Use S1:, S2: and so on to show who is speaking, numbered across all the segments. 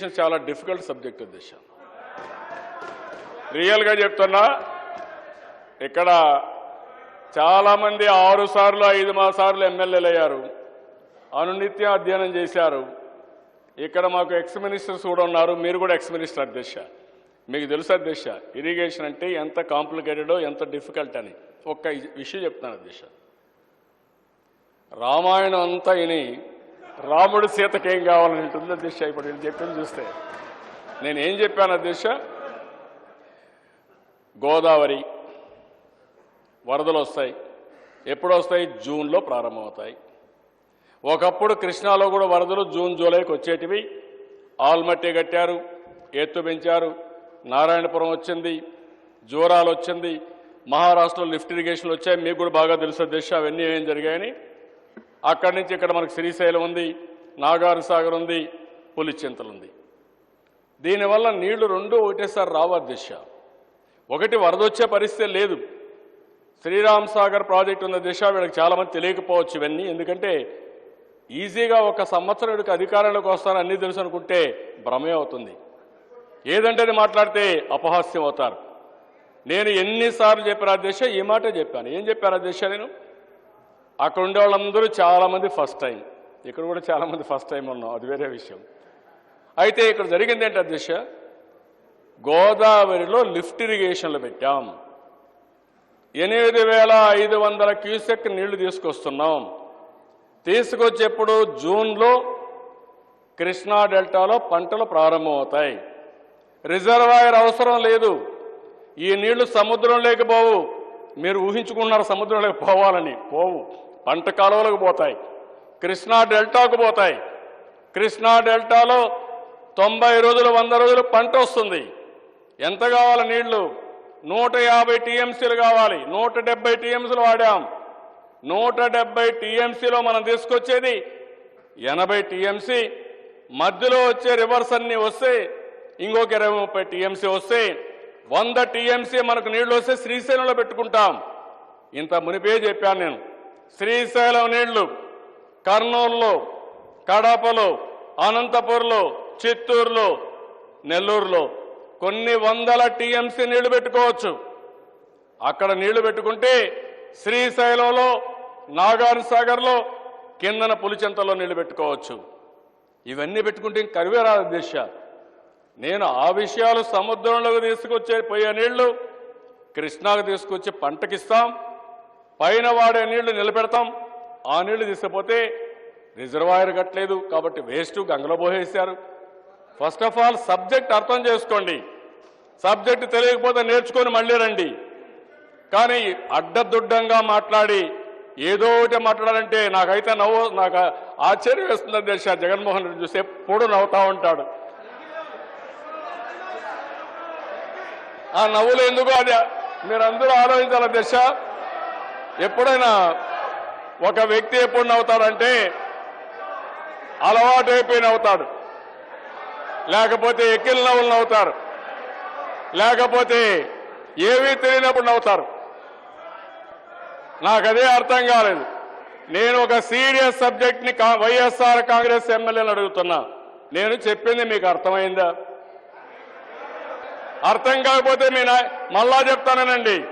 S1: చాలా difficult subject దిశ రియల్గా చెప్తున్నా ఇక్కడ చాలామంది ఆరు సార్లు ఐదు మా సార్లు ఎమ్మెల్యేలు అయ్యారు. అనునిత్యం అధ్యయనం చేశారు. ఇక్కడ మాకు ఎక్స్ మినిస్టర్స్ కూడా ఉన్నారు. మీరు కూడా ఎక్స్ మినిస్టర్ అధ్యక్ష. మీకు తెలుసు అధ్యక్ష ఇరిగేషన్ అంటే ఎంత కాంప్లికేటెడో ఎంత డిఫికల్ట్ అని. ఒక్క విషయం చెప్తాను అధ్యక్ష. రామాయణం అంతా విని రాముడు సీతకి ఏం కావాలని ఉంటుంది అధ్యక్ష ఇప్పుడు వీళ్ళు చెప్పింది చూస్తే నేను ఏం చెప్పాను అధ్యక్ష? గోదావరి వరదలు వస్తాయి. ఎప్పుడు వస్తాయి? జూన్లో ప్రారంభమవుతాయి. ఒకప్పుడు కృష్ణాలో కూడా వరదలు జూన్ జూలైకి వచ్చేటివి. ఆల్మట్టి కట్టారు ఎత్తు పెంచారు నారాయణపురం వచ్చింది జోరాలు వచ్చింది మహారాష్ట్రలో లిఫ్ట్ ఇరిగేషన్లు వచ్చాయి. మీకు కూడా బాగా తెలుసు దిశ అవన్నీ ఏం జరిగాయని. అక్కడి నుంచి ఇక్కడ మనకు శ్రీశైలం ఉంది నాగార్ సాగర్ ఉంది పులిచింతలు ఉంది. దీనివల్ల నీళ్ళు రెండు ఒకటేసారి రావా దిశ. ఒకటి వరదొచ్చే పరిస్థితి లేదు. శ్రీరామ్ సాగర్ ప్రాజెక్ట్ ఉన్న దిశ వీళ్ళకి చాలామంది తెలియకపోవచ్చు ఇవన్నీ. ఎందుకంటే ఈజీగా ఒక సంవత్సరం వీడికి అధికారంలోకి వస్తారని అన్నీ తెలుసు అనుకుంటే భ్రమే అవుతుంది. ఏదంటే అది మాట్లాడితే అపహాస్యం అవుతారు. నేను ఎన్నిసార్లు చెప్పాను అధ్యక్ష ఈ మాట చెప్పాను. ఏం చెప్పాను అధ్యక్ష నేను? అక్కడ ఉండే వాళ్ళందరూ చాలామంది ఫస్ట్ టైం. ఇక్కడ కూడా చాలామంది ఫస్ట్ టైం ఉన్నాం. అది వేరే విషయం. అయితే ఇక్కడ జరిగింది ఏంటి అధ్యక్ష? గోదావరిలో లిఫ్ట్ ఇరిగేషన్లు పెట్టాం. ఎనిమిది వేల ఐదు వందల క్యూసెక్ నీళ్ళు తీసుకొస్తున్నాం. తీసుకొచ్చేప్పుడు జూన్లో కృష్ణా డెల్టాలో పంటలు ప్రారంభమవుతాయి. రిజర్వాయర్ అవసరం లేదు. ఈ నీళ్ళు సముద్రంలోకి పోవు. మీరు ఊహించుకున్నారు సముద్రంలోకి పోవాలని. పోవు. పంట కాలువలకు పోతాయి. కృష్ణా డెల్టాకు పోతాయి. కృష్ణా డెల్టాలో తొంభై రోజులు వంద రోజులు పంట వస్తుంది. ఎంత కావాలి నీళ్ళు? నూట యాభై టీఎంసీలు కావాలి. నూట డెబ్బై టీఎంసీలు వాడాం. నూట డెబ్బై టీఎంసీలో మనం తీసుకొచ్చేది ఎనభై టీఎంసీ. మధ్యలో వచ్చే రివర్స్ అన్నీ వస్తే ఇంకొక ఇరవై ముప్పై టీఎంసీ వస్తే వంద టీఎంసీ మనకు నీళ్ళు వస్తే శ్రీశైలంలో పెట్టుకుంటాం. ఇంత మునిపే చెప్పాను నేను. శ్రీశైలం నీళ్ళు కర్నూలులో కడపలో అనంతపూర్లో చిత్తూరులో నెల్లూరులో కొన్ని వందల టీఎంసీ నీళ్ళు పెట్టుకోవచ్చు. అక్కడ నీళ్ళు పెట్టుకుంటే శ్రీశైలంలో నాగార్ సాగర్లో కిందన పులిచెంతలో నీళ్ళు పెట్టుకోవచ్చు. ఇవన్నీ పెట్టుకుంటే ఇంక కరువే రాదు దేశాలు నేను ఆ విషయాలు సముద్రంలోకి తీసుకొచ్చే పోయే నీళ్ళు కృష్ణాకు తీసుకొచ్చి పంటకిస్తాం. పైన వాడే నీళ్ళు నిలబెడతాం. ఆ నీళ్ళు తీసుకుపోతే రిజర్వాయర్ కట్టలేదు కాబట్టి వేస్ట్ గంగలో పోసేశారు. ఫస్ట్ ఆఫ్ ఆల్ సబ్జెక్ట్ అర్థం చేసుకోండి. సబ్జెక్ట్ తెలియకపోతే నేర్చుకొని మళ్ళీ రండి. కానీ అడ్డదుడ్డంగా మాట్లాడి ఏదో ఒకటి మాట్లాడాలంటే నాకైతే నవ్వు నాకు ఆశ్చర్యం వేస్తుంది. అధ్యక్ష జగన్మోహన్ రెడ్డి చూసి ఎప్పుడు నవ్వుతా ఉంటాడు. ఆ నవ్వులు ఎందుకు అది మీరందరూ ఆలోచించాలి దశ? ఎప్పుడైనా ఒక వ్యక్తి ఎప్పుడు నవ్వుతాడంటే అలవాటు అయిపోయి నవ్వుతాడు. లేకపోతే ఎక్కిల నవ్వులు నవ్వుతారు. లేకపోతే ఏమీ తెలియనప్పుడు నవ్వుతారు. నాకు అదే అర్థం కాలేదు. నేను ఒక సీరియస్ సబ్జెక్ట్ని కా- వైఎస్ఆర్ కాంగ్రెస్ ఎమ్మెల్యేలు అడుగుతున్నా. నేను చెప్పింది మీకు అర్థమైందా? అర్థం కాకపోతే మీ నాయ మళ్ళా చెప్తానేనండి.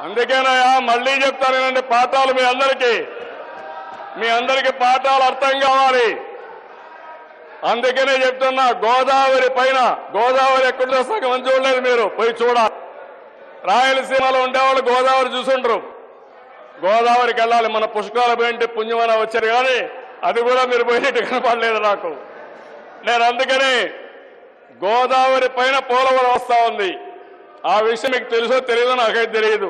S1: అందుకేనయా మళ్ళీ చెప్తానేనండి పాఠాలు మీ అందరికీ. మీ అందరికీ పాఠాలు అర్థం కావాలి. అందుకనే చెప్తున్నా గోదావరి పైన గోదావరి ఎక్కడో సగం చూడలేదు మీరు. పోయి చూడాలి. రాయలసీమలో ఉండేవాళ్ళు గోదావరి చూసుంటారు గోదావరికి వెళ్ళాలి. మన పుష్కరాలు పోయింటే పుణ్యమన వచ్చారు కానీ అది కూడా మీరు పోయినట్టు కనపడలేదు నాకు. నేను అందుకని గోదావరి పైన పోలవరం వస్తా ఉంది. ఆ విషయం మీకు తెలుసో తెలియదో నాకైతే తెలియదు.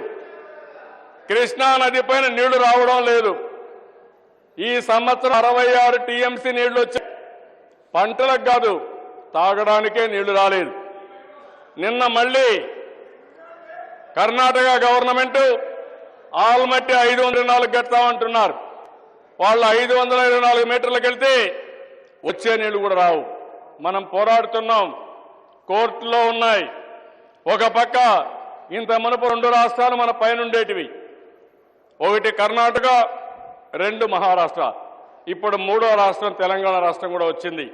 S1: కృష్ణా నది పైన నీళ్ళు రావడం లేదు. ఈ సంవత్సరం అరవై ఆరు టీఎంసీ నీళ్ళు వచ్చాయి పంటలకు కాదు తాగడానికే నీళ్ళు రాలేదు. నిన్న మళ్ళీ కర్ణాటక గవర్నమెంట్ ఆల్మట్టి ఐదు వందల నాలుగు కడతామంటున్నారు వాళ్ళు ఐదు వందల ఇరవై నాలుగు మీటర్లకు వెళ్తే వచ్చే నీళ్ళు కూడా రావు. మనం పోరాడుతున్నాం. కోర్టులో ఉన్నాయి. ఒక పక్క ఇంత మునుపు రెండు రాష్ట్రాలు మన పైన ఉండేటివి ఒకటి కర్ణాటక రెండు మహారాష్ట్ర. ఇప్పుడు మూడో రాష్ట్రం తెలంగాణ రాష్ట్రం కూడా వచ్చింది.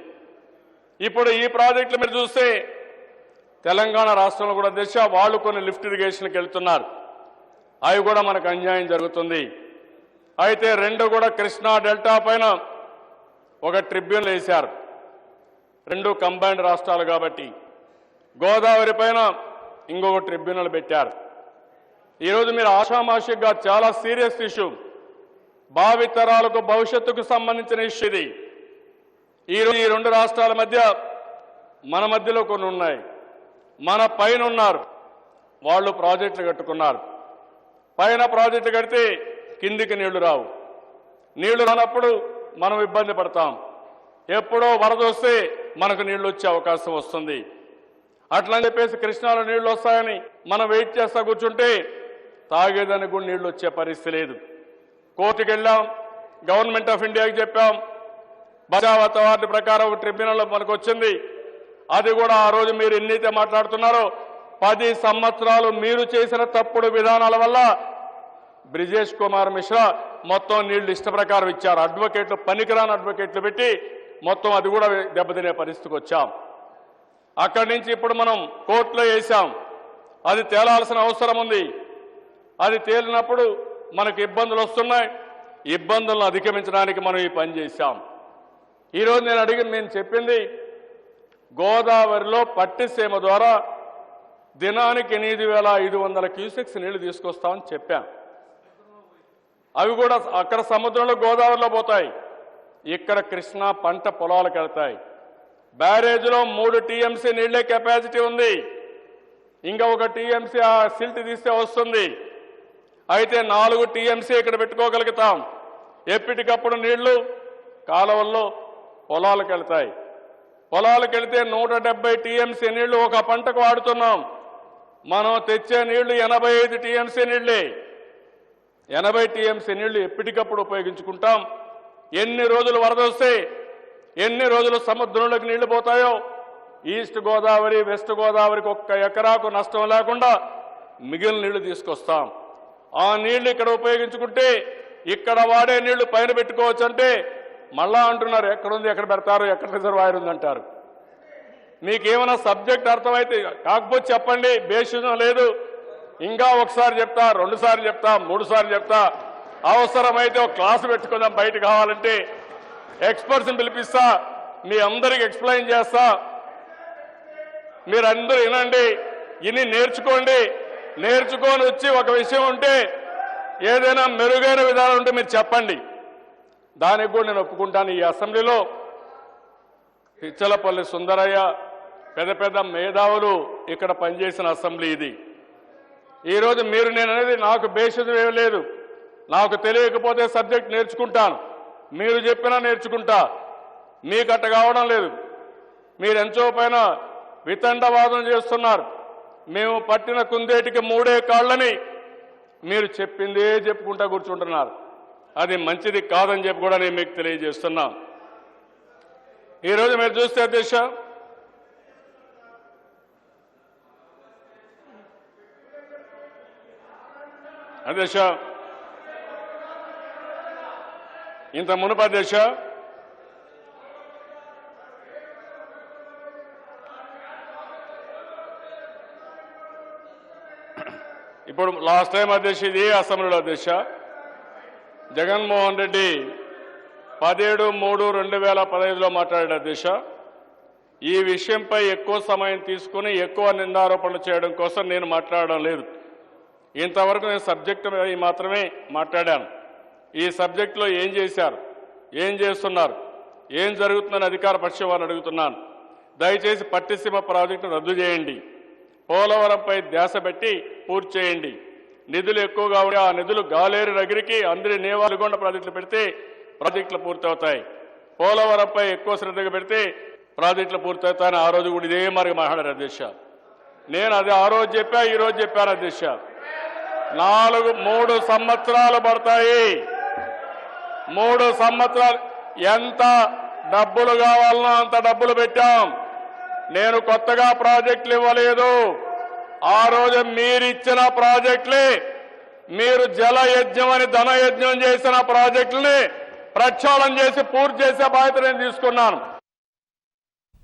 S1: ఇప్పుడు ఈ ప్రాజెక్టులు మీరు చూస్తే తెలంగాణ రాష్ట్రంలో కూడా దిశ వాళ్ళు కొన్ని లిఫ్ట్ ఇరిగేషన్కి వెళ్తున్నారు. అవి కూడా మనకు అన్యాయం జరుగుతుంది. అయితే రెండు కూడా కృష్ణా డెల్టా పైన ఒక ట్రిబ్యునల్ వేశారు. రెండు కంబైన్డ్ రాష్ట్రాలు కాబట్టి గోదావరి పైన ఇంకొక ట్రిబ్యునల్ పెట్టారు. ఈరోజు మీరు ఆషామాషిగా చాలా సీరియస్ ఇష్యూ. భావితరాలకు భవిష్యత్తుకు సంబంధించిన ఇష్యూ ఇది. ఈరోజు ఈ రెండు రాష్ట్రాల మధ్య మన మధ్యలో కొన్ని ఉన్నాయి. మన పైన ఉన్నారు. వాళ్ళు ప్రాజెక్టులు కట్టుకున్నారు. పైన ప్రాజెక్టు కడితే కిందికి నీళ్ళు రావు. నీళ్ళు రానప్పుడు మనం ఇబ్బంది పడతాం. ఎప్పుడో వరద వస్తే మనకు నీళ్ళు వచ్చే అవకాశం వస్తుంది. అట్లా చెప్పేసి కృష్ణాలో నీళ్ళు వస్తాయని మనం వెయిట్ చేస్తా కూర్చుంటే తాగేదానికి కూడా నీళ్ళు వచ్చే పరిస్థితి లేదు. కోర్టుకు వెళ్ళాం గవర్నమెంట్ ఆఫ్ ఇండియాకి చెప్పాం బజావత వార్డు ప్రకారం ట్రిబ్యునల్ మనకు వచ్చింది. అది కూడా ఆ రోజు మీరు ఎన్నైతే మాట్లాడుతున్నారో పది సంవత్సరాలు మీరు చేసిన తప్పుడు విధానాల వల్ల బ్రిజేష్ కుమార్ మిశ్రా మొత్తం నీళ్ళు ఇష్ట ప్రకారం ఇచ్చారు. అడ్వకేట్లు పనికిరాని అడ్వకేట్లు పెట్టి మొత్తం అది కూడా దెబ్బతినే పరిస్థితికి వచ్చాం. అక్కడి నుంచి ఇప్పుడు మనం కోర్టులో వేసాం అది తేలాల్సిన అవసరం ఉంది. అది తేలినప్పుడు మనకు ఇబ్బందులు వస్తున్నాయి. ఇబ్బందులను అధిగమించడానికి మనం ఈ పని చేశాం. ఈరోజు నేను అడిగిన నేను చెప్పింది గోదావరిలో పట్టిసీమ ద్వారా దినానికి ఎనిమిది వేల ఐదు వందల క్యూసెక్స్ నీళ్ళు తీసుకొస్తామని చెప్పాం. అవి కూడా అక్కడ సముద్రంలో గోదావరిలో పోతాయి. ఇక్కడ కృష్ణా పంట పొలాలకు వెళ్తాయి. బ్యారేజ్లో మూడు టీఎంసీ నీళ్ళే కెపాసిటీ ఉంది. ఇంకా ఒక టీఎంసీ ఆ సిల్ట్ తీస్తే వస్తుంది. అయితే నాలుగు టీఎంసీ ఇక్కడ పెట్టుకోగలుగుతాం. ఎప్పటికప్పుడు నీళ్ళు కాలువల్లో పొలాలకు వెళ్తాయి. పొలాలకు వెళితే నూట డెబ్బై టీఎంసీ నీళ్ళు ఒక పంటకు వాడుతున్నాం. మనం తెచ్చే నీళ్ళు ఎనభై ఐదు టీఎంసీ నీళ్ళే. ఎనభై టీఎంసీ నీళ్ళు ఎప్పటికప్పుడు ఉపయోగించుకుంటాం. ఎన్ని రోజులు వరద వస్తే ఎన్ని రోజులు సముద్రంలోకి నీళ్ళు పోతాయో ఈస్ట్ గోదావరి వెస్ట్ గోదావరికి ఒక్క ఎకరాకు నష్టం లేకుండా మిగిలిన నీళ్ళు తీసుకొస్తాం. ఆ నీళ్ళు ఇక్కడ ఉపయోగించుకుంటే ఇక్కడ వాడే నీళ్ళు పైన పెట్టుకోవచ్చు అంటే మళ్ళా అంటున్నారు ఎక్కడుంది ఎక్కడ పెడతారు ఎక్కడ రిజర్వాయర్ ఉందంటారు. మీకేమైనా సబ్జెక్ట్ అర్థమైతే కాకపోతే చెప్పండి బేసిజం లేదు. ఇంకా ఒకసారి చెప్తా రెండుసార్లు చెప్తా మూడుసార్లు చెప్తా అవసరమైతే ఒక క్లాసు పెట్టుకుందాం బయట కావాలంటే ఎక్స్పర్ట్స్ని పిలిపిస్తా మీ అందరికి ఎక్స్ప్లెయిన్ చేస్తా. మీరందరూ వినండి ఇన్ని నేర్చుకోండి. నేర్చుకొని వచ్చి ఒక విషయం ఉంటే ఏదైనా మెరుగైన విధానం ఉంటే మీరు చెప్పండి. దానికి కూడా నేను ఒప్పుకుంటాను ఈ అసెంబ్లీలో. పిచ్చలపల్లి సుందరయ్య పెద్ద పెద్ద మేధావులు ఇక్కడ పనిచేసిన అసెంబ్లీ ఇది. ఈరోజు మీరు నేను అనేది నాకు బేసిస్ లేదు. నాకు తెలియకపోతే సబ్జెక్ట్ నేర్చుకుంటాను. మీరు చెప్పినా నేర్చుకుంటా. మీకు అట్ట కావడం లేదు. మీరు ఎంచో పైన వితండవాదం చేస్తున్నారు. మేము పట్టిన కుందేటికి మూడే కాళ్ళని మీరు చెప్పిందే చెప్పుకుంటా కూర్చుంటున్నారు. అది మంచిది కాదని చెప్పి కూడా నేను మీకు తెలియజేస్తున్నా. ఈరోజు మీరు చూస్తే అధ్యక్ష అధ్యక్ష ఇంత మునుపు అధ్యక్ష ఇప్పుడు లాస్ట్ టైం అధ్యక్ష ఇది అసెంబ్లీలో అధ్యక్ష జగన్మోహన్ రెడ్డి పదిహేడు మూడు రెండు వేల పదహైదులో మాట్లాడాడు అధ్యక్ష ఈ విషయంపై ఎక్కువ సమయం తీసుకుని ఎక్కువ నిందారోపణలు చేయడం కోసం నేను మాట్లాడడం లేదు. ఇంతవరకు నేను సబ్జెక్టు మాత్రమే మాట్లాడాను. ఈ సబ్జెక్టులో ఏం చేశారు? ఏం చేస్తున్నారు? ఏం జరుగుతుందని అధికార పక్షం వారిని అడుగుతున్నాను. దయచేసి పట్టిసీమ ప్రాజెక్టు రద్దు చేయండి. పోలవరంపై ధ్యాస పెట్టి పూర్తి చేయండి. నిధులు ఎక్కువగా ఉండే ఆ నిధులు గాలేరు నగిరికి అందరి నేవాలుగొండ ప్రాజెక్టులు పెడితే ప్రాజెక్టులు పూర్తవుతాయి. పోలవరంపై ఎక్కువ శ్రద్ధగా పెడితే ప్రాజెక్టులు పూర్తవుతాయని ఆ రోజు కూడా ఇదే మరి మాట్లాడారు అధ్యక్ష. నేను అది ఆ రోజు చెప్పా ఈ రోజు చెప్పాను అధ్యక్ష. నాలుగు మూడు సంవత్సరాలు పడతాయి. మూడు సంవత్సరాలు ఎంత డబ్బులు కావాలనో అంత డబ్బులు పెట్టాం. నేను కొత్తగా ప్రాజెక్టులు ఇవ్వలేదు. ఆ రోజు మీరిచ్చిన ప్రాజెక్టులే. మీరు జల యజ్ఞం అని ధన యజ్ఞం చేసిన ప్రాజెక్టుల్ని ప్రక్షాళన చేసి పూర్తి చేసే బాధ్యత నేను తీసుకున్నాను.